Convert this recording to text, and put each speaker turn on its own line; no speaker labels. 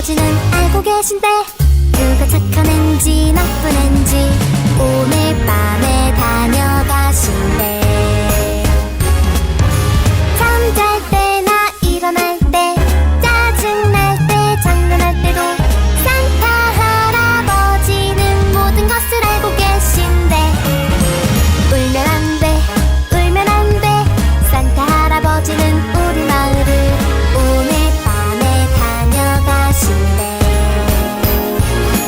거지는 알고 계신데 누가 착한 앤지 나쁜 앤지